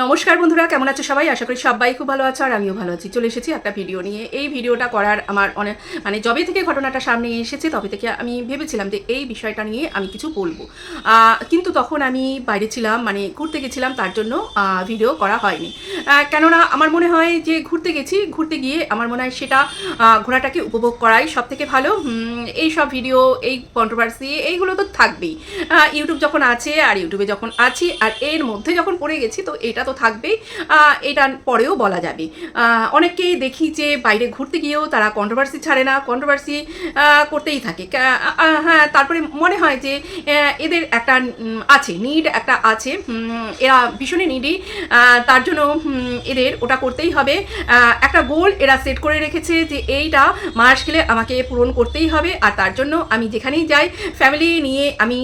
নমস্কার বন্ধুরা, কেমন আছো সবাই? আশা করি সবাই খুব ভালো আছো আর আমিও ভালো আছি। চলে এসেছি একটা ভিডিও নিয়ে। এই ভিডিওটা করার আমার অনেক মানে যবে থেকে ঘটনাটা সামনে এসেছে, তবে থেকে আমি ভেবেছিলাম যে এই বিষয়টা নিয়ে আমি কিছু বলব। কিন্তু তখন আমি বাইরে ছিলাম মানে ঘুরতে গেছিলাম, তার জন্য ভিডিও করা হয়নি। কেননা আমার মনে হয় যে ঘুরতে গেছি, ঘুরতে গিয়ে আমার মনে হয় সেটা ঘোরাটাকে উপভোগ করাই সব থেকে ভালো এই সব ভিডিও এই কন্ট্রোভার্সি এইগুলো তো থাকবেই। ইউটিউব যখন আছে, আর ইউটিউবে যখন আছি, আর এর মধ্যে যখন পড়ে গেছি, তো এটা তো থাকবেই। এটা পরেও বলা যাবে। অনেককেই দেখি যে বাইরে ঘুরতে গিয়েও তারা কন্ট্রোভার্সি ছাড়ে না কন্ট্রোভার্সি করতেই থাকে। হ্যাঁ তারপরে মনে হয় যে এদের একটা আছে নিড একটা আছে। এরা ভীষণই নিডি তার জন্য এদের ওটা করতেই হবে। একটা গোল এরা সেট করে রেখেছে যে, এইটা মাস গেলে আমাকে পূরণ করতেই হবে। আর তার জন্য আমি যেখানেই যাই ফ্যামিলি নিয়ে আমি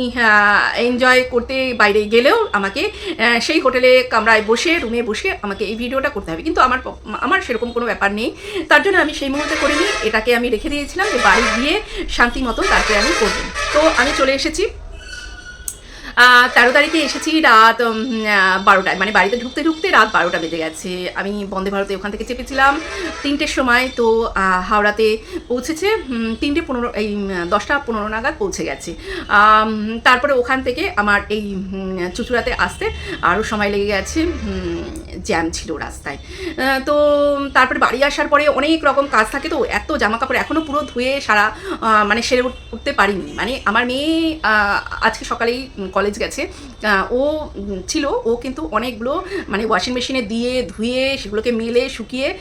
এনজয় করতে বাইরে গেলেও আমাকে সেই হোটেলে কামরায় বসে, রুমে বসে আমাকে এই ভিডিওটা করতে হবে। কিন্তু আমার আমার সেরকম কোনো ব্যাপার নেই। তার জন্য আমি সেই মুহূর্তে করিনি। এটাকে আমি রেখে দিয়েছিলাম যে বাড়ি গিয়ে শান্তি মতো তারপরে আমি করব। তো আমি চলে এসেছি। তেরো তারিখে এসেছি রাত বারোটায়। মানে বাড়িতে ঢুকতে ঢুকতে রাত বারোটা বেজে গেছে। আমি বন্দে ভারতে ওখান থেকে চেপেছিলাম তিনটের সময়, তো হাওড়াতে পৌঁছেছে তিনটে পনেরো, এই দশটা পনেরো নাগাদ পৌঁছে গেছে। তারপরে ওখান থেকে আমার এই চুচুড়াতে আসতে আরও সময় লেগে গেছে জ্যাম ছিল রাস্তায়। তো তারপরে বাড়ি আসার পরে অনেক রকম কাজ থাকে তো, এত জামা কাপড় এখনও পুরো ধুয়ে সারা মানে সেরে উঠ- উঠতে পারিনি। মানে আমার মেয়ে আজকে সকালেই কলেজ গেছে ও ছিল, ও কিন্তু অনেকগুলো মানে ওয়াশিং মেশিনে দিয়ে, ধুয়ে, সেগুলোকে মেলে, শুকিয়ে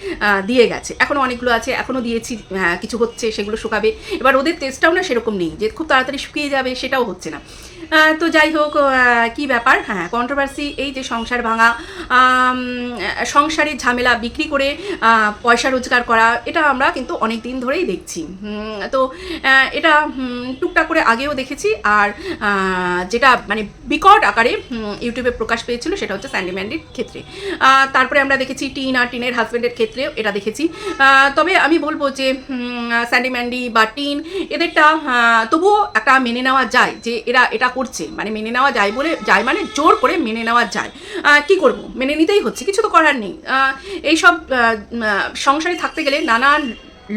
দিয়ে গেছে। এখনও অনেকগুলো আছে এখনও দিয়েছি কিছু হচ্ছে, সেগুলো শুকাবে। এবার ওদের টেস্টটাও না সেরকম নেই, যে খুব তাড়াতাড়ি শুকিয়ে যাবে সেটাও হচ্ছে না। তো যাই হোক কি ব্যাপার? হ্যাঁ কন্ট্রোভার্সি এই যে সংসার ভাঙা সংসারের ঝামেলা বিক্রি করে পয়সা রোজগার করা এটা আমরা কিন্তু অনেক দিন ধরেই দেখছি। তো এটা টুকটাক করে আগেও দেখেছি। আর যেটা মানে বিকট আকারে ইউটিউবে প্রকাশ পেয়েছিল সেটা হচ্ছে স্যান্ডি ম্যান্ডির ক্ষেত্রে। তারপরে আমরা দেখেছি টিন আর টিনের হাজব্যান্ডের ক্ষেত্রেও এটা দেখেছি। তবে আমি বলব যে উম, স্যান্ডি ম্যান্ডি বা টিন এদেরটা তবুও একটা মেনে নেওয়া যায় যে এরা এটা করছে মানে মেনে নেওয়া যায় বলে, যায় মানে জোর করে মেনে নেওয়া যায়। কি করব? মেনে নিতেই হচ্ছে, কিছু তো করার নেই। এইসব সংসারে থাকতে গেলে নানান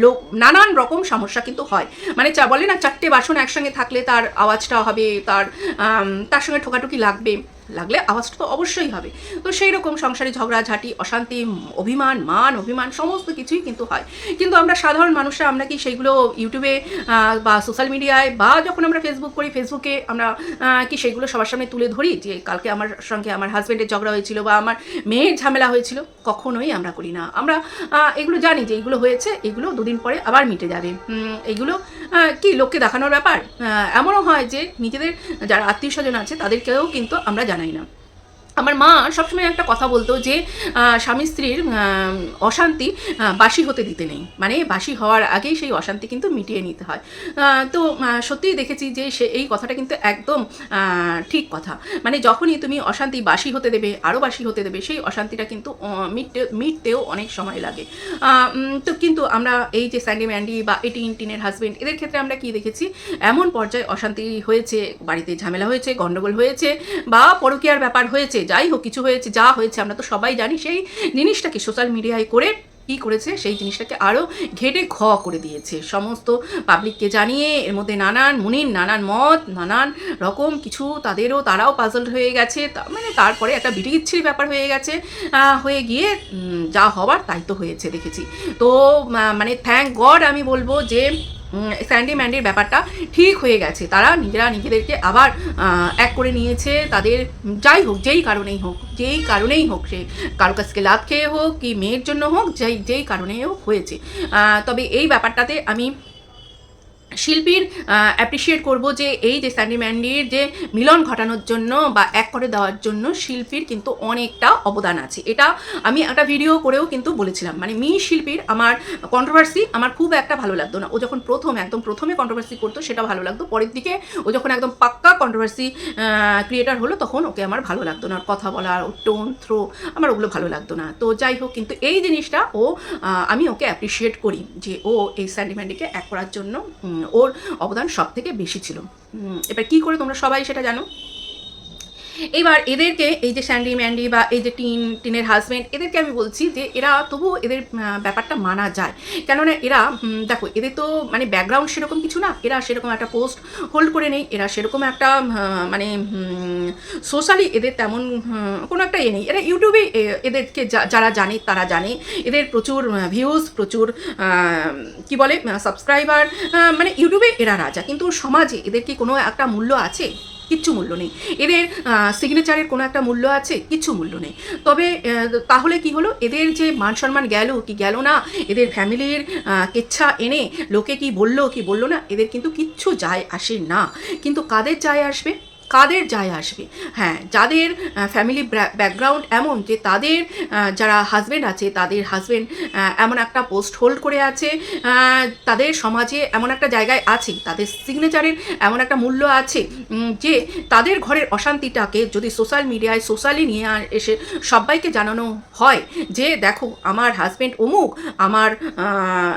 লোক, নানান রকম সমস্যা কিন্তু হয়। মানে চা, বলে না, চারটে বাসন একসঙ্গে থাকলে তার আওয়াজটা হবে, তার তার সঙ্গে ঠোকাঠুকি লাগবে। লাগলে আওয়াজটা তো অবশ্যই হবে। তো সেই রকম সংসারে ঝগড়াঝাটি অশান্তি, অভিমান, মান, অভিমান সমস্ত কিছুই কিন্তু হয়। কিন্তু আমরা সাধারণ মানুষরা আমরা কি সেইগুলো ইউটিউবে বা সোশ্যাল মিডিয়ায় বা যখন আমরা ফেসবুক করি ফেসবুকে আমরা কি সেগুলো সবার সামনে তুলে ধরি যে কালকে আমার সঙ্গে আমার হাজব্যান্ডের ঝগড়া হয়েছিল বা আমার মেয়ের ঝামেলা হয়েছিল, কখনোই আমরা করি না। আমরা এগুলো জানি যে এগুলো হয়েছে, এগুলো দুদিন পরে আবার মিটে যাবে। এগুলো কি লোককে দেখানোর ব্যাপার? এমনও হয় যে নিজেদের, যারা আত্মীয় স্বজন আছে তাদেরকেও কিন্তু আমরা জানাই না আমার মা সবসময় একটা কথা বলতো যে স্বামী স্ত্রীর অশান্তি বাসি হতে দিতে নেই। মানে বাসি হওয়ার আগেই সেই অশান্তি কিন্তু মিটিয়ে নিতে হয়। তো সত্যিই দেখেছি যে সে, এই কথাটা কিন্তু একদম ঠিক কথা। মানে যখনই তুমি অশান্তি বাসি হতে দেবে, আরও বাসি হতে দেবে, সেই অশান্তিটা কিন্তু মিটতে, মিটতেও অনেক সময় লাগে। তো কিন্তু আমরা এই যে স্যান্ডি ম্যান্ডি বা এটিন টিনের হাজব্যান্ড এদের ক্ষেত্রে আমরা কি দেখেছি? এমন পর্যায়ে অশান্তি হয়েছে, বাড়িতে ঝামেলা হয়েছে গণ্ডগোল হয়েছে বা পরকীয়ার ব্যাপার হয়েছে যাই হোক, কিছু হয়েছে, যা হয়েছে, আমরা তো সবাই জানি, সেই জিনিসটাকে সোশ্যাল মিডিয়ায় করে কি করেছে, সেই জিনিসটাকে আরও ঘেটে ঘ করে দিয়েছে। সমস্ত পাবলিককে জানিয়ে, এর মধ্যে নানান মুনির নানান মত নানান রকম কিছু তাদেরও, তারাও পাজল হয়ে গেছে। মানে তারপরে একটা বিড়িচ্ছির ব্যাপার হয়ে গেছে। হয়ে গিয়ে যা হওয়ার তাই তো হয়েছে, দেখেছি। তো মানে থ্যাংক গড আমি বলব যে স্যান্ডি ম্যান্ডির ব্যাপারটা ঠিক হয়ে গেছে। তারা নিজেরা নিজেদেরকে আবার এক করে নিয়েছে। তাদের যাই হোক, যেই কারণেই হোক, যেই কারণেই হোক সে কারও কাছকে লাভ খেয়ে হোক, কি মেয়ের জন্য হোক, যেই যেই কারণেই হোক হয়েছে। তবে এই ব্যাপারটাতে আমি শিল্পীর অ্যাপ্রিসিয়েট করব যে এই যে স্যান্ডি ম্যান্ডির যে মিলন ঘটানোর জন্য বা এক করে দেওয়ার জন্য শিল্পীর কিন্তু অনেকটা অবদান আছে। এটা আমি একটা ভিডিও করেও কিন্তু বলেছিলাম। মানে মি শিল্পীর আমার কন্ট্রোভার্সি আমার খুব একটা ভালো লাগতো না। ও যখন প্রথম, একদম প্রথমে কন্ট্রোভার্সি করতো সেটা ভালো লাগতো। পরের দিকে ও যখন একদম পাক্কা কন্ট্রোভার্সি ক্রিয়েটার হলো তখন ওকে আমার ভালো লাগতো না। কথা বলা ওর টোন থ্রো আমার ওগুলো ভালো লাগতো না। তো যাই হোক, কিন্তু এই জিনিসটা ও আমি ওকে অ্যাপ্রিসিয়েট করি যে ও এই স্যান্ডি ম্যান্ডিকে এক করার জন্য ওর অবদান সব থেকে বেশি ছিল। এবার কি করে তোমরা সবাই সেটা জানো? এবার এদেরকে, এই যে স্যান্ডি ম্যান্ডি বা এই যে টিন, টিনের হাজব্যান্ড এদেরকে আমি বলছি যে এরা তবু এদের ব্যাপারটা মানা যায়। কেননা এরা দেখো, এদের তো মানে ব্যাকগ্রাউন্ড সেরকম কিছু না। এরা সেরকম একটা পোস্ট হোল্ড করে নেই। এরা সেরকম একটা মানে সোশ্যালি এদের তেমন কোনো একটা এ নেই। এরা ইউটিউবে এদেরকে যারা জানে, তারা জানে। এদের প্রচুর ভিউজ প্রচুর কি বলে সাবস্ক্রাইবার মানে ইউটিউবে এরা রাজা। কিন্তু সমাজে এদের কি কোনো একটা মূল্য আছে? কিচ্ছু মূল্য নেই। এদের সিগনেচারের কোনো একটা মূল্য আছে, কিচ্ছু মূল্য নেই। তবে তাহলে কি হলো? এদের যে মান সম্মান গেল, কি গেল না? এদের ফ্যামিলির কেচ্ছা এনে লোকে কি বলল কি বলল না? এদের কিন্তু কিচ্ছু যায় আসে না। কিন্তু কাদের যায় আসবে? কাদের যায় আসবে? হ্যাঁ যাদের ফ্যামিলি ব্যাকগ্রাউন্ড এমন যে তাদের যারা হাজব্যান্ড আছে, তাদের হাজব্যান্ড এমন একটা পোস্ট হোল্ড করে আছে তাদের সমাজে এমন একটা জায়গায় আছে, তাদের সিগনেচারের এমন একটা মূল্য আছে যে তাদের ঘরের অশান্তিটাকে যদি সোশ্যাল মিডিয়ায় সোশ্যালি নিয়ে এসে সবাইকে জানানো হয় যে, দেখো, আমার হাজব্যান্ড অমুক, আমার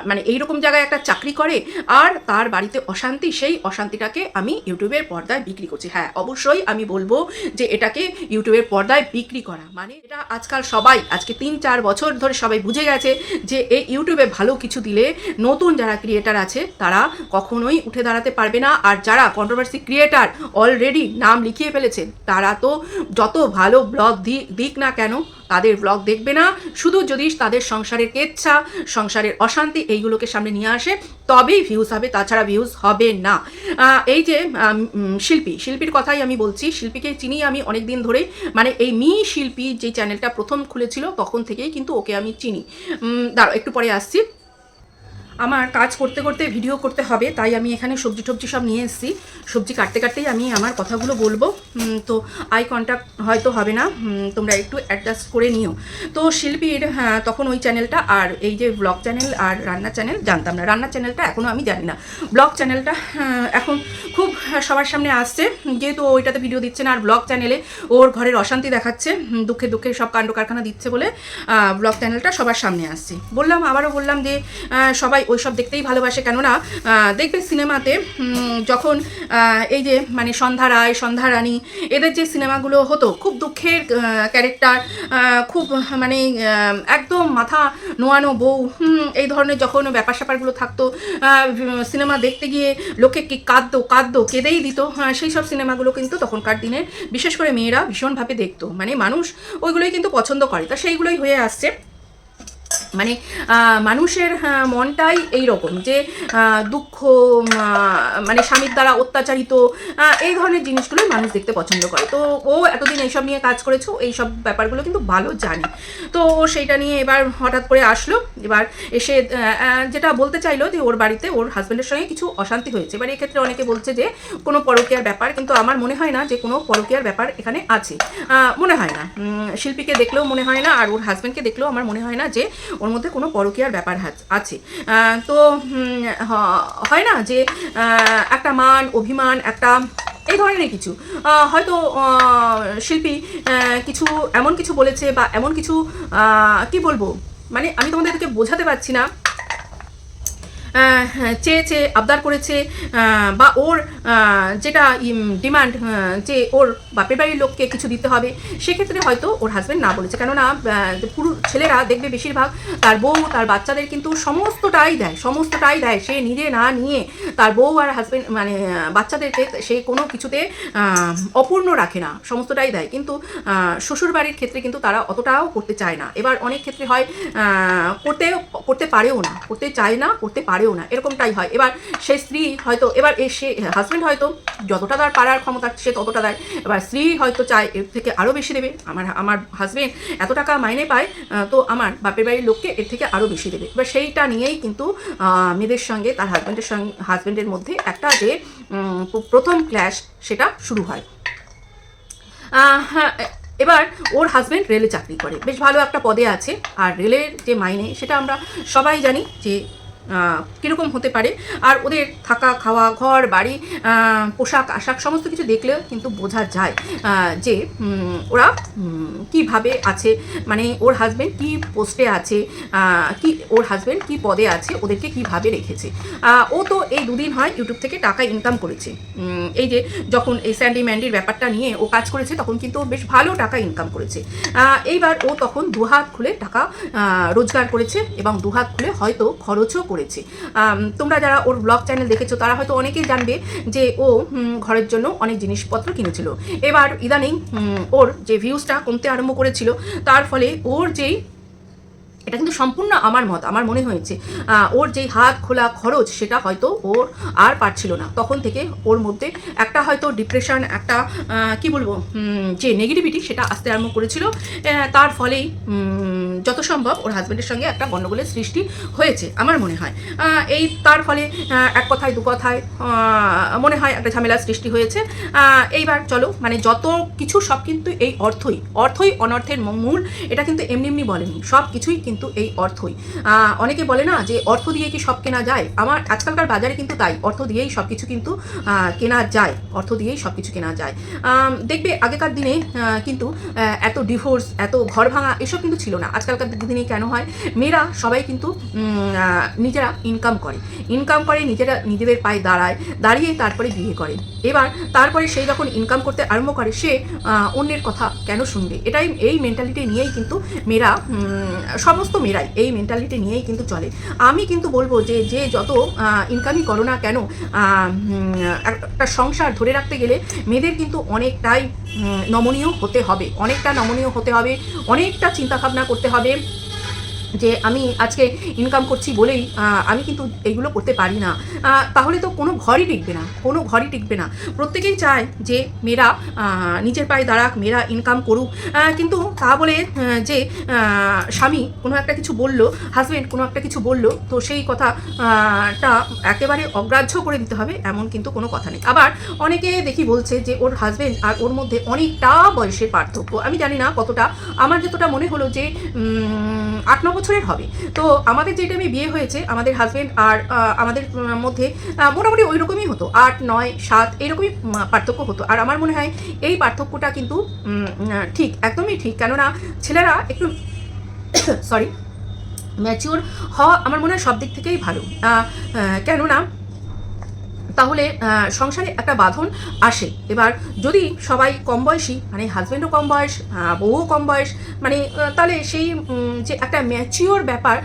মানে এইরকম জায়গায় একটা চাকরি করে, আর তার বাড়িতে অশান্তি, সেই অশান্তিটাকে আমি ইউটিউবের পর্দায় বিক্রি করছি। হ্যাঁ অবশ্যই আমি বলব যে এটাকে ইউটিউবের পর্দায় বিক্রি করা। মানে এটা আজকাল সবাই, আজকে তিন চার বছর ধরে সবাই বুঝে গেছে যে এই ইউটিউবে ভালো কিছু দিলে নতুন যারা ক্রিয়েটার আছে, তারা কখনোই উঠে দাঁড়াতে পারবে না। আর যারা কন্ট্রোভার্সি ক্রিয়েটার অলরেডি নাম লিখিয়ে ফেলেছে, তারা তো যত ভালো ব্লগ দিক না কেন তাদের ব্লগ দেখবে না। শুধু যদি তাদের সংসারের কেচ্ছা, সংসারের অশান্তি এইগুলোকে সামনে নিয়ে আসে, তবেই ভিউজ হবে, তাছাড়া ভিউজ হবে না। এই যে শিল্পী, শিল্পীর কথাই আমি বলছি, শিল্পীকে চিনি আমি অনেক দিন ধরেই মানে এই মি শিল্পী যে চ্যানেলটা প্রথম খুলেছিল, তখন থেকেই কিন্তু ওকে আমি চিনি। দাঁড়ো একটু পরে আসছি। আমার কাজ করতে করতে ভিডিও করতে হবে তাই আমি এখানে সবজি টবজি সব নিয়ে এসেছি। সবজি কাটতে কাটতেই আমি আমার কথাগুলো বলব। তো আই কন্ট্যাক্ট হয়তো হবে না। তোমরা একটু অ্যাডজাস্ট করে নিও। তো শিল্পীর হ্যাঁ, তখন ওই চ্যানেলটা আর এই যে ব্লগ চ্যানেল আর রান্না চ্যানেল জানতাম না। রান্নার চ্যানেলটা এখনও আমি জানি না। ব্লগ চ্যানেলটা হ্যাঁ, এখন খুব সবার সামনে আসছে। যেহেতু ওইটাতে ভিডিও দিচ্ছে না আর ব্লগ চ্যানেলে ওর ঘরের অশান্তি দেখাচ্ছে দুঃখে দুঃখে সব কাণ্ড কারখানা দিচ্ছে বলে ব্লগ চ্যানেলটা সবার সামনে আসছে। বললাম আবারও বললাম যে সবাই ওইসব দেখতেই ভালোবাসে। কেননা দেখবে সিনেমাতে যখন এই যে মানে সন্ধ্যা রায় সন্ধ্যা রানী এদের যে সিনেমাগুলো হতো খুব দুঃখের ক্যারেক্টার খুব মানে একদম মাথা নোয়ানো বউ এই ধরনের যখন ব্যাপার স্যাপারগুলো থাকতো সিনেমা দেখতে গিয়ে লোকে কি কাঁদতো কাঁদতো কেঁদেই দিত হ্যাঁ, সেই সব সিনেমাগুলো কিন্তু তখনকার দিনে বিশেষ করে মেয়েরা ভীষণভাবে দেখতো। মানে মানুষ ওইগুলোই কিন্তু পছন্দ করে। তা সেইগুলোই হয়ে আসছে। মানে মানুষের মনটাই এই রকম যে দুঃখ মানে স্বামীর দ্বারা অত্যাচারিত এই ধরনের জিনিসগুলোই মানুষ দেখতে পছন্দ করে। তো ও এতদিন এইসব নিয়ে কাজ করেছে এইসব ব্যাপারগুলো কিন্তু ভালো জানে। তো ও সেইটা নিয়ে এবার হঠাৎ করে আসলো, এবার এসে যেটা বলতে চাইলো যে, ওর বাড়িতে ওর হাজব্যান্ডের সঙ্গে কিছু অশান্তি হয়েছে। এবার এক্ষেত্রে অনেকে বলছে যে, কোনো পরকীয়ার ব্যাপার, কিন্তু আমার মনে হয় না যে, কোনো পরকীয়ার ব্যাপার এখানে আছে। মনে হয় না। শিল্পীকে দেখলেও মনে হয় না, আর ওর হাজব্যান্ডকে দেখলেও আমার মনে হয় না যে ওর মধ্যে কোনো পরকীয়ার ব্যাপার আছে। তো হয় না যে একটা মান, অভিমান, একটা এই ধরনের কিছু। হয়তো শিল্পী কিছু এমন কিছু বলেছে বা এমন কিছু কি বলব? মানে আমি তোমাদেরকে বোঝাতে পারছি না। চেয়েছে, আবদার করেছে বা ওর যেটা ডিমান্ড যে ওর বাপের বাড়ির লোককে কিছু দিতে হবে, সেক্ষেত্রে হয়তো ওর হাজব্যান্ড না বলেছে। কেননা পুরো ছেলেরা দেখবে বেশিরভাগ তার বউ, তার বাচ্চাদের কিন্তু সমস্তটাই দেয় সমস্তটাই দেয়। সে নিজে না নিয়ে তার বউ আর হাজব্যান্ড মানে বাচ্চাদেরকে সে কোনো কিছুতে অপূর্ণ রাখে না, সমস্তটাই দেয়। কিন্তু শ্বশুর বাড়ির ক্ষেত্রে কিন্তু তারা অতটাও করতে চায় না। এবার অনেক ক্ষেত্রে হয় করতে করতে পারেও না, করতে চায় না, করতে পারেও না এরকমটাই হয়। এবার সেই স্ত্রী হয়তো এবার সে হাজব্যান্ড হয়তো যতটা তার পারার ক্ষমতা সে ততটা দেয়। এবার স্ত্রী হয়তো চায় এর থেকে আরও বেশি দেবে। আমার আমার হাজব্যান্ড এত টাকা মাইনে পায় তো আমার বাপের বাড়ির লোককে এর থেকে আরও বেশি দেবে। এবার সেইটা নিয়েই কিন্তু মেয়েদের সঙ্গে তার হাজব্যান্ডের সঙ্গে হাজব্যান্ডের মধ্যে একটা যে প্রথম ক্ল্যাশ সেটা শুরু হয়। হ্যাঁ, এবার ওর হাজব্যান্ড রেলে চাকরি করে। বেশ ভালো একটা পদে আছে। আর রেলের যে মাইনে সেটা আমরা সবাই জানি যে কীরকম হতে পারে। আর ওদের থাকা, খাওয়া, ঘর, বাড়ি পোশাক, আশাক সমস্ত কিছু দেখলেও কিন্তু বোঝা যায় যে ওরা কীভাবে আছে মানে ওর হাজব্যান্ড কি পোস্টে আছে কি ওর হাজব্যান্ড কি পদে আছে, ওদেরকে কীভাবে রেখেছে। ও তো এই দুদিন হয় ইউটিউব থেকে টাকা ইনকাম করেছে। এই যে, যখন এই স্যান্ডি ম্যান্ডির ব্যাপারটা নিয়ে ও কাজ করেছে, তখন কিন্তু বেশ ভালো টাকা ইনকাম করেছে। এইবার ও তখন দুহাত খুলে টাকা রোজগার করেছে এবং দুহাত খুলে হয়তো খরচও করেছে। তোমরা যারা ওর ব্লগ চ্যানেল দেখেছ, তারা হয়তো অনেকেই জানবে যে ও ঘরের জন্য অনেক জিনিসপত্র কিনেছিল। এবার ইদানিং ওর যে ভিউজটা কমতে আরম্ভ করেছিল, তার ফলে ওর যেই এটা কিন্তু সম্পূর্ণ আমার মত, আমার মনে হয়েছে। ওর যেই হাত খোলা খরচ, সেটা হয়তো ওর আর পারছিল না। তখন থেকে ওর মধ্যে একটা হয়তো ডিপ্রেশন একটা কি বলব যে নেগেটিভিটি সেটা আসতে আরম্ভ করেছিল। তার ফলেই যত সম্ভব ওর হাজব্যান্ডের সঙ্গে একটা গণ্ডগোলের সৃষ্টি হয়েছে, আমার মনে হয়। এই তার ফলে এক কথায়, দু কথায় মনে হয় একটা ঝামেলার সৃষ্টি হয়েছে। এইবার চলো মানে যত কিছু সব কিন্তু এই অর্থই। অর্থই অনর্থের মূল, এটা কিন্তু এমনি এমনি বলেনি। সব কিছুই কিন্তু এই অর্থই। অনেকে বলে না যে অর্থ দিয়ে কি সব কেনা যায়? আমার আজকালকার বাজারে কিন্তু তাই। অর্থ দিয়েই সব কিছু কিন্তু কেনা যায়। অর্থ দিয়েই সব কিছু কেনা যায়। দেখবে আগেকার দিনে কিন্তু এত ডিভোর্স এত ঘর ভাঙা এসব কিন্তু ছিল না। আজকালকার দিনে কেন হয়? মেয়েরা সবাই কিন্তু নিজেরা ইনকাম করে। ইনকাম করে নিজেরা নিজেদের পায়ে দাঁড়ায় দাঁড়িয়ে তারপরে বিয়ে করে। এবার তারপরে সেই যখন ইনকাম করতে আরম্ভ করে সে অন্যের কথা কেন শুনবে? এটাই এই মেন্টালিটি নিয়েই কিন্তু মেয়েরা উম, সমস্ত মেয়েরাই এই মেন্টালিটি নিয়েই কিন্তু চলে। আমি কিন্তু বলব যে যে যত ইনকামই করো না কেন একটা সংসার ধরে রাখতে গেলে মেয়েদের কিন্তু অনেকটাই নমনীয় হতে হবে। অনেকটা নমনীয় হতে হবে, অনেকটা চিন্তাভাবনা করতে হবে। যে আমি আজকে ইনকাম করছি বলেই আমি কিন্তু এইগুলো করতে পারি না। তাহলে তো কোনো ঘরই টিকবে না কোনো ঘরই টিকবে না। প্রত্যেকেই চায় যে মেয়েরা নিজের পায়ে দাঁড়াক মেয়েরা ইনকাম করুক। কিন্তু তা বলে যে স্বামী কোনো একটা কিছু বলল হাজব্যান্ড কোনো একটা কিছু বলল তো সেই কথা আহ, টা একেবারে অগ্রাহ্য করে দিতে হবে এমন কিন্তু কোনো কথা নেই। আবার অনেকে দেখি বলছে যে ওর হাজব্যান্ড আর ওর মধ্যে অনেকটা বয়সের পার্থক্য। আমি জানি না কতটা। আমার যতটা মনে হলো যে আট ন বছরের হবে। তো আমাদের যেটা আমি বিয়ে হয়েছে, আমাদের হাজব্যান্ড আর আমাদের মধ্যে মোটামুটি ওই রকমই হতো। আট, নয়, সাত, এরকমই পার্থক্য হতো। আর আমার মনে হয় এই পার্থক্যটা কিন্তু ঠিক, একদমই ঠিক। কেননা ছেলেরা একটু সরি ম্যাচিওর হওয়া আমার মনে হয় সব দিক থেকেই ভালো। কেননা তাহলে সংসারে একটা বাঁধন আসে। এবার যদি সবাই কম বয়সী মানে হাজব্যান্ডও কম বয়স বউও কম বয়স মানে তাহলে সেই যে একটা ম্যাচিওর ব্যাপার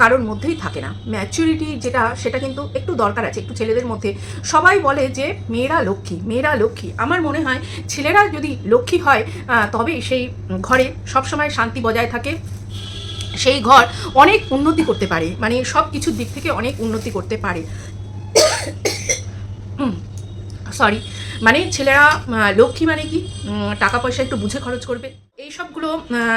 কারোর মধ্যেই থাকে না। ম্যাচুরিটি যেটা, সেটা কিন্তু একটু দরকার আছে, একটু ছেলেদের মধ্যে। সবাই বলে যে, মেয়েরা লক্ষ্মী মেয়েরা লক্ষ্মী। আমার মনে হয়, ছেলেরা যদি লক্ষ্মী হয় তবে সেই ঘরে সবসময় শান্তি বজায় থাকে। সেই ঘর অনেক উন্নতি করতে পারে। মানে সব কিছুর দিক থেকে অনেক উন্নতি করতে পারে। সরি মানে ছেলেরা লক্ষ্মী মানে কি? টাকা পয়সা একটু বুঝে খরচ করবে। এই সবগুলো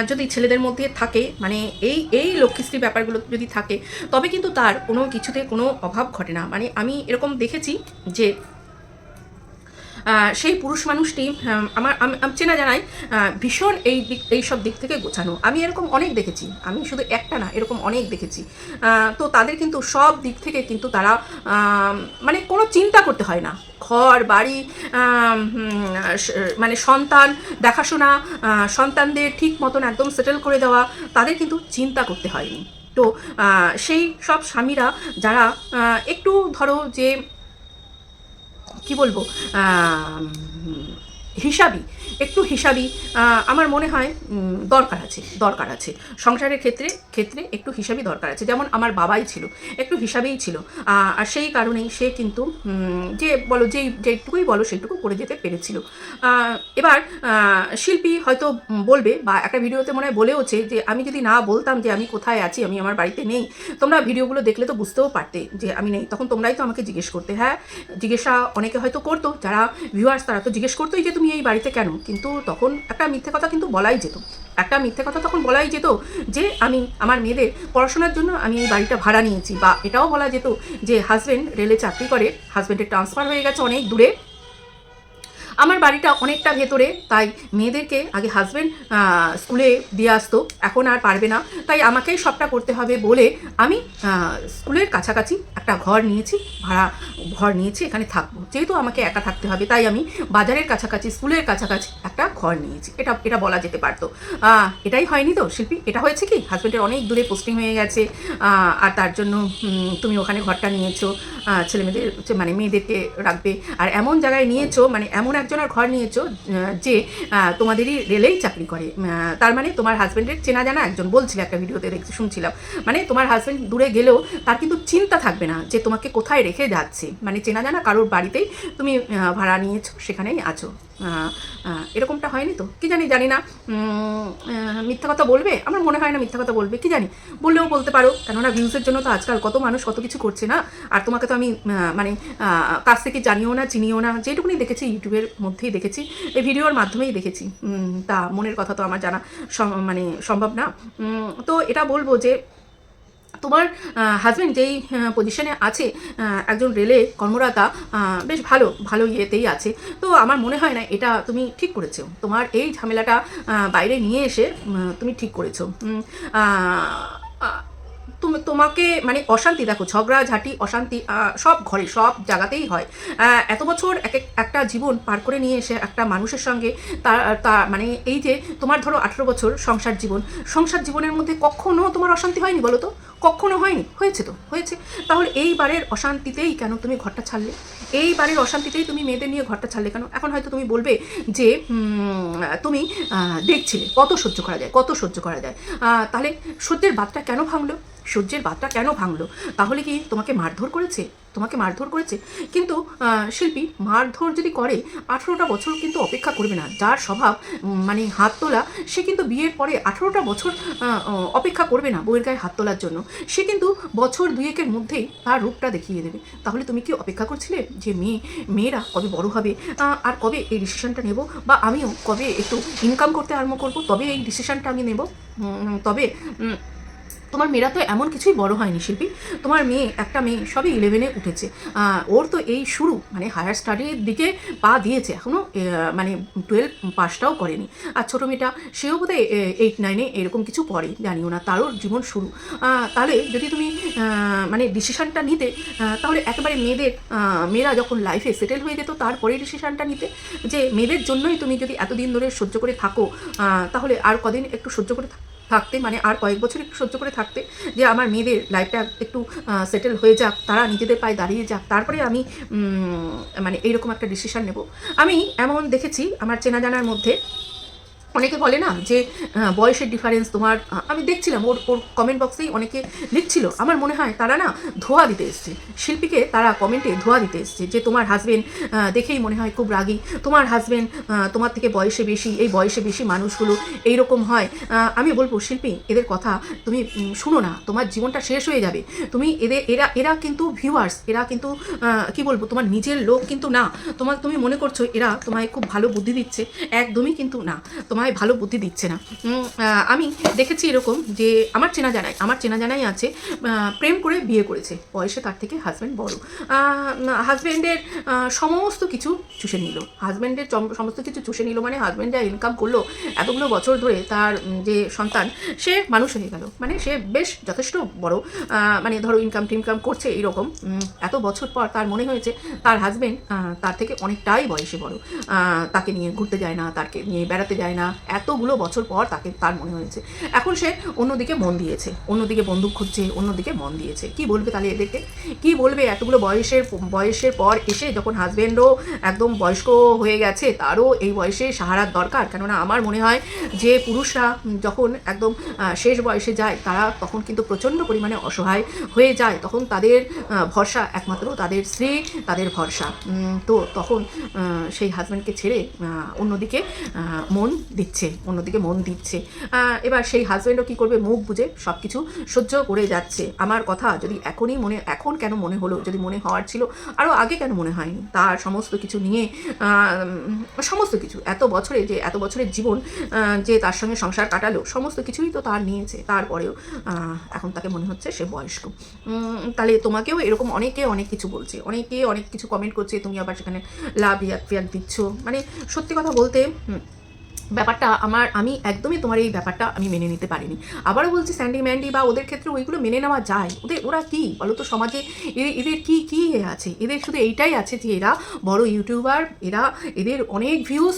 যদি ছেলেদের মধ্যে থাকে মানে এই এই লক্ষ্মীশ্রী ব্যাপারগুলো যদি থাকে, তবে কিন্তু তার কোনো কিছুতে কোনো অভাব ঘটে না। মানে আমি এরকম দেখেছি যে সেই পুরুষ মানুষটি আমার, আমি আমি, চেনা জানাই ভীষণ এই দিক, এই সব দিক থেকে গোছানো। আমি এরকম অনেক দেখেছি। আমি শুধু একটা না, এরকম অনেক দেখেছি। তো তাদের কিন্তু সব দিক থেকে কিন্তু তারা মানে কোনো চিন্তা করতে হয় না। ঘর, বাড়ি মানে সন্তান, দেখাশোনা সন্তানদের ঠিক মতন একদম সেটেল করে দেওয়া, তাদের কিন্তু চিন্তা করতে হয়নি। তো সেই সব স্বামীরা যারা একটু ধরো যে, কি বলব হিসাবি একটু হিসাবি আহ, আমার মনে হয় দরকার আছে দরকার আছে। সংসারের ক্ষেত্রে ক্ষেত্রে একটু হিসাবই দরকার আছে। যেমন আমার বাবাই ছিল একটু হিসাবেই ছিল। আর সেই কারণেই সে কিন্তু যে বলো যেই যেটুকুই বলো সেইটুকু করে যেতে পেরেছিল। এবার শিল্পী হয়তো বলবে বা একটা ভিডিওতে মনে হয় বলেওছে যে আমি যদি না বলতাম যে আমি কোথায় আছি আমি আমার বাড়িতে নেই তোমরা ভিডিওগুলো দেখলে তো বুঝতেও পারতে যে আমি নেই। তখন তোমরাই তো আমাকে জিজ্ঞেস করতে হ্যাঁ জিজ্ঞাসা অনেকে হয়তো করতো যারা ভিউয়ার্স তারা তো জিজ্ঞেস করতোই যে তুমি এই বাড়িতে কেন? কিন্তু তখন একটা মিথ্যে কথা কিন্তু বলাই যেত। একটা মিথ্যে কথা তখন বলাই যেত যে আমি, আমার মেয়েদের পড়াশোনার জন্য আমি এই বাড়িটা ভাড়া নিয়েছি বা এটাও বলা যেত যে হাজব্যান্ড রেলে চাকরি করে হাজব্যান্ডের ট্রান্সফার হয়ে গেছে অনেক দূরে। আমার বাড়িটা অনেকটা ভেতরে তাই মেয়েদেরকে আগে হাজব্যান্ড স্কুলে দিয়ে আসতো এখন আর পারবে না। তাই আমাকেই সবটা করতে হবে বলে আমি স্কুলের কাছাকাছি একটা ঘর নিয়েছি ভাড়া ঘর নিয়েছি এখানে থাকব। যেহেতু আমাকে একা থাকতে হবে তাই আমি বাজারের কাছাকাছি স্কুলের কাছাকাছি একটা ঘর নিয়েছি। এটা এটা বলা যেতে পারতো। এটাই হয়নি তো শিল্পী? এটা হয়েছে কি? হাজব্যান্ডের অনেক দূরে পোস্টিং হয়ে গেছে আর তার জন্য তুমি ওখানে ঘরটা নিয়েছো আহ, ছেলে মেয়েদের হচ্ছে মানে মেয়েদেরকে রাখবে। আর এমন জায়গায় নিয়েছো মানে এমন একজনের ঘর নিয়েছো যে তোমাদেরই রেলেই চাকরি করে। তার মানে তোমার হাজব্যান্ডের চেনা জানা একজন বলছিল একটা ভিডিওতে দেখছি শুনছিলাম। মানে তোমার হাজব্যান্ড দূরে গেলেও তার কিন্তু চিন্তা থাকবে না যে তোমাকে কোথায় রেখে যাচ্ছে। মানে চেনা জানা কারোর বাড়িতেই তুমি ভাড়া নিয়েছো, সেখানেই আছো। এরকমটা হয়নি তো? কি জানি জানি না। মিথ্যা কথা বলবে? আমার মনে হয় না মিথ্যা কথা বলবে, কি জানি। বললেও বলতে পারো, কেননা ভিউজের জন্য তো আজকাল কত মানুষ কত কিছু করছে না? আর তোমাকে তো আমি মানে কাছ থেকে জানিও না, চিনিও না, যেটুকুনি দেখেছি, ইউটিউবের মধ্যেই দেখেছি, এই ভিডিওর মাধ্যমেই দেখেছি। তা মনের কথা তো আমার জানা মানে সম্ভব না। তো এটা বলব যে তোমার হাজব্যান্ড যেই পজিশনে আছে একজন রেলে কর্মরতা বেশ ভালো ভালো ইয়েতেই আছে। তো আমার মনে হয় না এটা তুমি ঠিক করেছ। তোমার এই ঝামেলাটা বাইরে নিয়ে এসে তুমি ঠিক করেছ। তোমাকে মানে অশান্তি, দেখো, ঝগড়া, ঝাঁটি, অশান্তি সব ঘরে, সব জায়গাতেই হয়। এত বছর এক এক- একটা জীবন পার করে নিয়ে এসে একটা মানুষের সঙ্গে, তার তা মানে এই যে তোমার ধরো আঠেরো বছর সংসার জীবন, সংসার জীবনের মধ্যে কখনো তোমার অশান্তি হয়নি বলো তো? কখনো হয়নি, হয়েছে তো, হয়েছে। তাহলে এইবারের অশান্তিতেই কেন তুমি ঘরটা ছাড়লে? এইবারের অশান্তিতেই তুমি মেয়েদের নিয়ে ঘরটা ছাড়লে কেন? এখন হয়তো তুমি বলবে যে তুমি দেখছিলে কত সহ্য করা যায়, কত সহ্য করা যায়। তাহলে সহ্যের বাদটা কেন ভাঙলো? সহ্যের বাদটা কেন ভাঙলো? তাহলে কি তোমাকে মারধর করেছে? তোমাকে মারধর করেছে? কিন্তু শিল্পী, মারধর যদি করে, আঠেরোটা বছর কিন্তু অপেক্ষা করবে না। যার স্বভাব মানে হাত তোলা, সে কিন্তু বিয়ের পরে আঠেরোটা বছর অপেক্ষা করবে না বউয়ের গায়ে হাত তোলার জন্য। সে কিন্তু বছর দুয়েকের মধ্যেই তার রূপটা দেখিয়ে দেবে। তাহলে তুমি কি অপেক্ষা করছিলে যে মেয়ে, মেয়েরা কবে বড় হবে? আর কবে এই ডিসিশনটা নেব? বা আমিও কবে একটু ইনকাম করতে আরম্ভ করব? তবে এই ডিসিশনটা আমি নেব? তবে তোমার মেয়েরা তো এমন কিছুই বড় হয়নি, শিল্পী। তোমার মেয়ে, একটা মেয়ে, সবই ইলেভেনে উঠেছে। ওর তো এই শুরু মানে হায়ার স্টাডির দিকে পা দিয়েছে এখনও মানে টুয়েলভ পাসটাও করেনি। আর ছোটো মেয়েটা, সেও বোধহয় এইট নাইনে এরকম কিছু পড়ে, জানিও না, তারও জীবন শুরু। তাহলে যদি তুমি মানে ডিসিশানটা নিতে তাহলে একেবারে মেয়েদের মেয়েরা যখন লাইফে সেটেল হয়ে যেত, তারপরে ডিসিশানটা নিতে, যে মেয়েদের জন্যই তুমি যদি এতদিন ধরে সহ্য করে থাকো তাহলে আর কদিন একটু সহ্য করে থাক- থাকতে মানে আর কয়েক বছর একটু সহ্য করে থাকতে, যে আমার মেয়েদের লাইফটা একটু সেটেল হয়ে যাক, তারা নিজেদের পায়ে দাঁড়িয়ে যাক, তারপরে আমি মানে এইরকম একটা ডিসিশান নেব। আমি এমন দেখেছি আমার চেনা জানার মধ্যে অনেকে বলে না যে বয়সের ডিফারেন্স তোমার আমি দেখছিলাম, ওর ওর কমেন্ট বক্সেই অনেকে লিখছিল। আমার মনে হয় তারা না ধোয়া দিতে এসছে। শিল্পীকে তারা কমেন্টে ধোয়া দিতে এসছে যে, তোমার হাজবেন্ড দেখেই মনে হয় খুব রাগী। তোমার হাজবেন্ড তোমার থেকে বয়সে বেশি, এই বয়সে বেশি মানুষগুলো এইরকম হয়। আমি বলব, শিল্পী, এদের কথা তুমি শুনো না। তোমার জীবনটা শেষ হয়ে যাবে। তুমি এদের, এরা এরা কিন্তু ভিউয়ার্স এরা কিন্তু কি বলব, তোমার নিজের লোক কিন্তু না। তোমার, তুমি মনে করছ এরা তোমায় খুব ভালো বুদ্ধি দিচ্ছে। একদমই কিন্তু না। তোমায় ভালো বুদ্ধি দিচ্ছে না। আমি দেখেছি এরকম যে আমার চেনা জানাই আমার চেনা জানাই আছে প্রেম করে বিয়ে করেছে। বয়সে তার থেকে হাজব্যান্ড বড়। হাজব্যান্ডের সমস্ত কিছু চুষে নিল। হাজব্যান্ডের সমস্ত কিছু চুষে নিল মানে হাজব্যান্ড যা ইনকাম করল এতগুলো বছর ধরে তার যে সন্তান সে মানুষ হয়ে গেল। মানে সে বেশ যথেষ্ট বড়। মানে ধরো ইনকাম টিনকাম করছে এইরকম। উম, এত বছর পর তার মনে হয়েছে তার হাজব্যান্ড তার থেকে অনেকটাই বয়সে বড়। তাকে নিয়ে ঘুরতে যায় না তাকে নিয়ে বেড়াতে যায় না। এতগুলো বছর পর তাকে তার মনে হয়েছে। এখন সে অন্যদিকে মন দিয়েছে, অন্যদিকে বন্দুক খুঁজছে, অন্যদিকে মন দিয়েছে। কি বলবে তাহলে এদেরকে? কি বলবে এতগুলো বয়সের বয়সের পর এসে যখন হাজব্যান্ডও একদম বয়স্ক হয়ে গেছে, তারও এই বয়সে সাহারার দরকার। কেননা আমার মনে হয় যে পুরুষরা যখন একদম শেষ বয়সে যায়, তারা তখন কিন্তু প্রচণ্ড পরিমাণে অসহায় হয়ে যায়। তখন তাদের ভরসা একমাত্র তাদের স্ত্রী, তাদের ভরসা। তো তখন সেই হাজব্যান্ডকে ছেড়ে অন্যদিকে মন দিচ্ছে, অন্যদিকে মন দিচ্ছে। এবার সেই হাজব্যান্ডও কী করবে? মুখ বুঝে সব কিছু সহ্য করে যাচ্ছে। আমার কথা যদি এখনই মনে, এখন কেন মনে হলো? যদি মনে হওয়ার ছিল আরও আগে কেন মনে হয়নি? তার সমস্ত কিছু নিয়ে সমস্ত কিছু, এত বছরে যে, এত বছরের জীবন যে তার সঙ্গে সংসার কাটালো, সমস্ত কিছুই তো তার নিয়েছে। তারপরেও এখন তাকে মনে হচ্ছে সে বয়স্ক। তাহলে তোমাকেও এরকম অনেকে অনেক কিছু বলছে। অনেকে অনেক কিছু কমেন্ট করছে, তুমি আবার সেখানে লাভ ইয়াক ফিয়াক দিচ্ছ। মানে সত্যি কথা বলতে ব্যাপারটা আমার, আমি একদমই তোমার এই ব্যাপারটা আমি মেনে নিতে পারিনি। আবারও বলছি স্যান্ডি ম্যান্ডি বা ওদের ক্ষেত্রে ওইগুলো মেনে নেওয়া যায়। ওদের, ওরা কী? বলো তো সমাজে এদের এদের কী কী আছে? এদের শুধু এইটাই আছে যে এরা বড় ইউটিউবার এরা এদের অনেক ভিউজ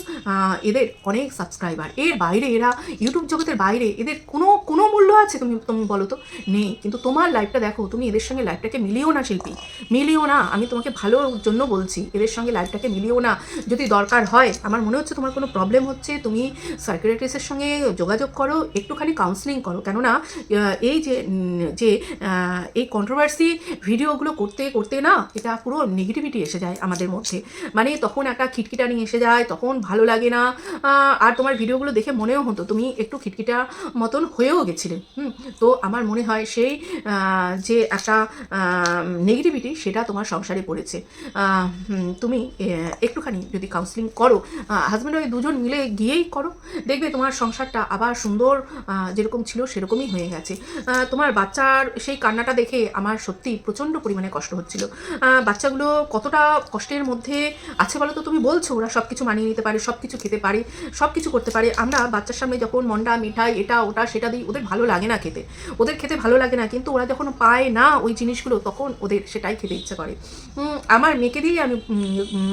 এদের অনেক সাবস্ক্রাইবার এর বাইরে এরা ইউটিউব জগতের বাইরে এদের কোনো কোনো মূল্য আছে তুমি তুমি বলো তো? নেই। কিন্তু তোমার লাইফটা দেখো, তুমি এদের সঙ্গে লাইফটাকে মিলিও না, শিল্পী। মিলিও না। আমি তোমাকে ভালোর জন্য বলছি, এদের সঙ্গে লাইফটাকে মিলিও না। যদি দরকার হয়, আমার মনে হচ্ছে তোমার কোনো প্রবলেম হচ্ছে, তুমি সাইকিয়াট্রিস্টের সঙ্গে যোগাযোগ করো, একটুখানি কাউন্সিলিং করো। কেননা এই যে যে এই কন্ট্রোভার্সি ভিডিওগুলো করতে করতে না, এটা পুরো নেগেটিভিটি এসে যায় আমাদের মধ্যে। মানে তখন একটা খিটখিটানি এসে যায়, তখন ভালো লাগে না। আর তোমার ভিডিওগুলো দেখে মনেও হতো তুমি একটু খিটখিটা মতন হয়েও গেছিলে। হুম, তো আমার মনে হয় সেই যে একটা নেগেটিভিটি সেটা তোমার সংসারে পড়েছে। তুমি একটুখানি যদি কাউন্সিলিং করো হাজব্যান্ড ওই দুজন মিলে গিয়েই করো। দেখবে তোমার সংসারটা আবার সুন্দর যেরকম ছিল সেরকমই হয়ে গেছে। তোমার বাচ্চার সেই কান্নাটা দেখে আমার সত্যি প্রচণ্ড পরিমাণে কষ্ট হচ্ছিল। বাচ্চাগুলো কতটা কষ্টের মধ্যে আছে বলো তো তুমি বলছো? ওরা সব কিছু মানিয়ে নিতে পারে সব কিছু খেতে পারে সব কিছু করতে পারে। আমরা বাচ্চার সামনে যখন মন্ডা, মিঠাই, এটা, ওটা, সেটা দিই, ওদের ভালো লাগে না খেতে। ওদের খেতে ভালো লাগে না, কিন্তু ওরা যখন পায় না ওই জিনিসগুলো, তখন ওদের সেটাই খেতে ইচ্ছে করে। আমার মেয়েকে দিয়েই আমি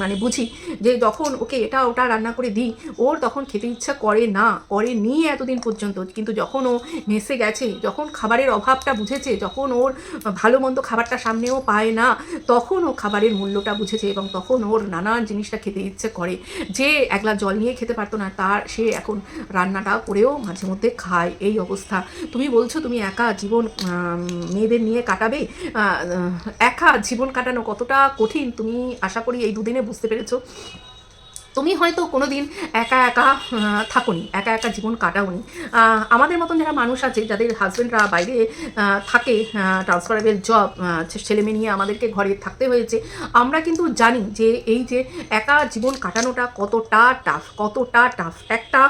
মানে বুঝি যে যখন ওকে এটা, ওটা রান্না করে দিই, ওর তখন খেতে ইচ্ছা করে না, করে নি এতদিন পর্যন্ত। কিন্তু যখন ও মেসে গেছে, যখন খাবারের অভাবটা বুঝেছে, যখন ওর ভালো মন্দ খাবারটা সামনেও পায় না, তখন ও খাবারের মূল্যটা বুঝেছে এবং তখন ওর নানান জিনিসটা খেতে ইচ্ছে করে। যে একলা জল নিয়ে খেতে পারতো না, তার সে এখন রান্নাটা করেও মাঝে মধ্যে খায়। এই অবস্থা। তুমি বলছো তুমি একা জীবন মেয়েদের নিয়ে কাটাবে? একা জীবন কাটানো কতটা কঠিন? তুমি আশা করি এই দুদিনে বুঝতে পেরেছ। তুমি হয়তো কোনো দিন একা একা থাকোনি, একা একা জীবন কাটাওনি। আমাদের মতন যারা মানুষ আছে, যাদের হাজব্যান্ডরা বাইরে থাকে ট্রান্সফারেবল জব ছেলে মেয়ে নিয়ে আমাদেরকে ঘরে থাকতে হয়েছে, আমরা কিন্তু জানি যে এই যে একা জীবন কাটানোটা কতটা টাফ কতটা টাফ একটা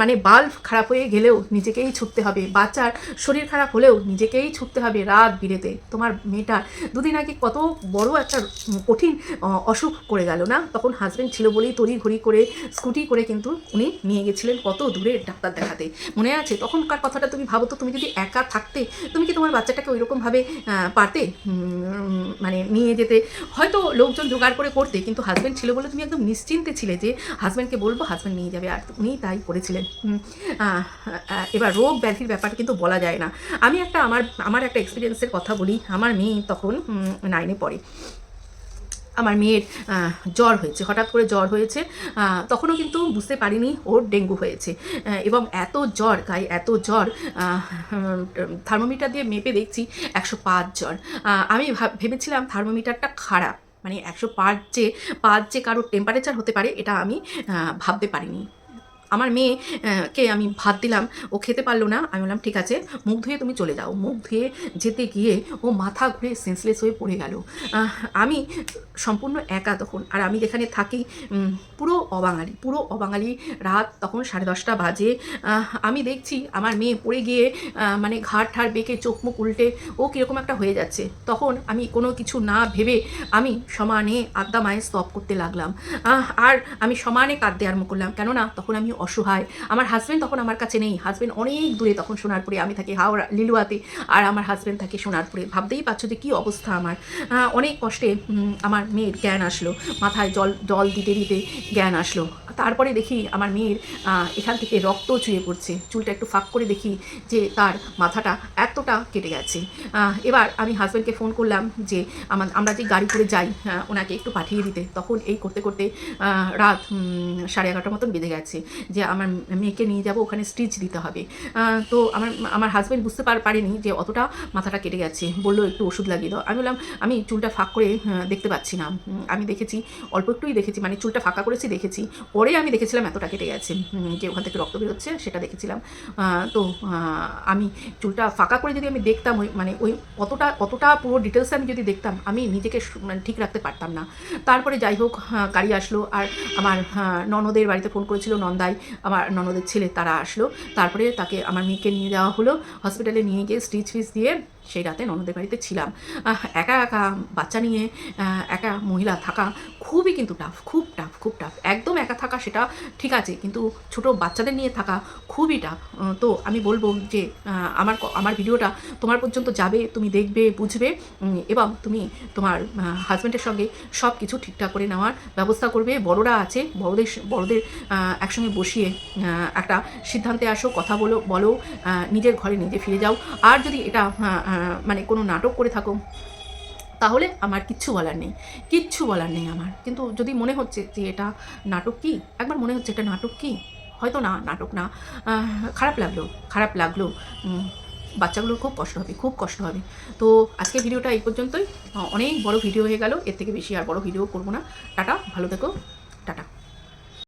মানে বাল্ব খারাপ হয়ে গেলেও নিজেকেই ছুটতে হবে, বাচ্চার শরীর খারাপ হলেও নিজেকেই ছুটতে হবে রাত বিরেতে। তোমার মেয়েটার দুদিন আগে কত বড় একটা কঠিন অসুখ করে গেল না? তখন হাজব্যান্ড ছিল বলেই তড়ি ঘড়ি করে, স্কুটি করে কিন্তু উনি নিয়ে গেছিলেন কত দূরে ডাক্তার দেখাতে। মনে আছে তখনকার কথাটা তুমি ভাবো তো, তুমি যদি একা থাকতে, তুমি কি তোমার বাচ্চাটাকে ওইরকমভাবে পারতে? মানে নিয়ে যেতে। হয়তো লোকজন জোগাড় করে করতে, কিন্তু হাজব্যান্ড ছিল বলে তুমি একদম নিশ্চিন্তে ছিলে যে হাজব্যান্ডকে বলব হাজব্যান্ড নিয়ে যাবে, আর উনি তাই করেছিলেন। এবার রোগ ব্যাধির ব্যাপার কিন্তু বলা যায় না। আমি একটা আমার আমার একটা এক্সপিরিয়েন্সের কথা বলি। আমার মেয়ে তখন নাইনে পড়ে। আমার মেয়ের জ্বর হয়েছে। হঠাৎ করে জ্বর হয়েছে তখনও কিন্তু বুঝতে পারিনি ওর ডেঙ্গু হয়েছে। এবং এত জ্বর, গায়ে এত জ্বর থার্মোমিটার দিয়ে মেপে দেখছি একশো পাঁচ জ্বর। আমি ভাব- ভেবেছিলাম থার্মোমিটারটা খারাপ মানে একশো পাঁচ যে পাঁচ যে কারোর টেম্পারেচার হতে পারে, এটা আমি ভাবতে পারিনি। আমার মেয়ে আহ, কে আমি ভাত দিলাম ও খেতে পারল না। আমি বললাম ঠিক আছে মুখ ধুয়ে তুমি চলে যাও। মুখ ধুয়ে যেতে গিয়ে ও মাথা ঘুরে সেন্সলেস হয়ে পড়ে গেল। আমি সম্পূর্ণ একা তখন। আর আমি যেখানে থাকি পুরো অবাঙালি পুরো অবাঙালি রাত তখন সাড়ে দশটা বাজে। আমি দেখছি আমার মেয়ে পড়ে গিয়ে মানে ঘাট ঠাড় বেঁকে চোখ মুখ উল্টে ও কীরকম একটা হয়ে যাচ্ছে। তখন আমি কোনো কিছু না ভেবে আমি সমানে আদ্যা মায়ের স্তব করতে লাগলাম। আর আমি সমানে কাঁদতে আরম্ভ করলাম। কেননা তখন আমি অসহায়। আমার হাজব্যান্ড তখন আমার কাছে নেই। হাজব্যান্ড অনেক দূরে তখন সোনারপুরে, আমি থাকি হাওড়া, লিলুয়াতে। আর আমার হাজব্যান্ড থাকে সোনারপুরে। ভাবতেই পারছ যে কী অবস্থা আমার। অনেক কষ্টে আমার মেয়ের জ্ঞান আসলো। মাথায় জল জল দিতে দিতে জ্ঞান আসলো। তারপরে দেখি আমার মেয়ের এখান থেকে রক্ত চুয়ে পড়ছে। চুলটা একটু ফাঁক করে দেখি যে তার মাথাটা এতটা কেটে গেছে। এবার আমি হাজব্যান্ডকে ফোন করলাম যে আমার আমরা যে গাড়ি করে যাই ওনাকে একটু পাঠিয়ে দিতে। তখন এই করতে করতে রাত সাড়ে এগারোটার মতন বেঁধে গেছে। যে আমার মেয়েকে নিয়ে যাব, ওখানে স্টিচ দিতে হবে। তো আমার আমার হাজব্যান্ড বুঝতে পার পারেনি যে অতটা মাথাটা কেটে গেছে। বলল, একটু ওষুধ লাগিয়ে দাও। আমি বললাম, আমি চুলটা ফাঁক করে দেখতে পাচ্ছি না। আমি দেখেছি, অল্প একটুই দেখেছি মানে চুলটা ফাঁকা করেছি দেখেছি। পরে আমি দেখেছিলাম এতটা কেটে গেছে। যে ওখান থেকে রক্ত বেরোচ্ছে সেটা দেখেছিলাম। তো আমি চুলটা ফাঁকা করে যদি আমি দেখতাম, ওই মানে ওই অতটা অতটা পুরো ডিটেলসে আমি যদি দেখতাম, আমি নিজেকে মানে ঠিক রাখতে পারতাম না। তারপরে যাই হোক গাড়ি আসলো। আর আমার ননদের বাড়িতে ফোন করেছিল নন্দাই। আমার ননদের ছেলে তারা আসলো। তারপরে তাকে আমার মেয়েকে নিয়ে যাওয়া হলো। হসপিটালে নিয়ে গিয়ে স্টিচ ফিচ দিয়ে সেই রাতে ননদের বাড়িতে ছিলাম। একা একা বাচ্চা নিয়ে একা মহিলা থাকা খুবই কিন্তু টাফ খুব টাফ খুব টাফ একদম একা থাকা সেটা ঠিক আছে, কিন্তু ছোট বাচ্চাদের নিয়ে থাকা খুবই টাফ তো আমি বলব যে আমার আমার ভিডিওটা তোমার পর্যন্ত যাবে, তুমি দেখবে, বুঝবে এবং তুমি তোমার হাজব্যান্ডের সঙ্গে সব কিছু ঠিকঠাক করে নেওয়ার ব্যবস্থা করবে। বড়রা আছে, বড়দের বড়দের একসঙ্গে বসিয়ে একটা সিদ্ধান্তে আসো, কথা বলো বলো নিজের ঘরে নিজে ফিরে যাও। আর যদি এটা মানে কোনো নাটক করে থাকো তাহলে আমার কিচ্ছু বলার নেই। কিচ্ছু বলার নেই আমার। কিন্তু যদি মনে হচ্ছে যে এটা নাটক কি? একবার মনে হচ্ছে এটা নাটক কি? হয়তো না, নাটক না। খারাপ লাগল খারাপ লাগল। বাচ্চাগুলোর খুব কষ্ট হবে, খুব কষ্ট হবে। তো আজকে ভিডিওটা এই পর্যন্তই। অনেক বড় ভিডিও হয়ে গেল। এর থেকে বেশি আর বড় ভিডিও করব না। টাটা, ভালো থেকো।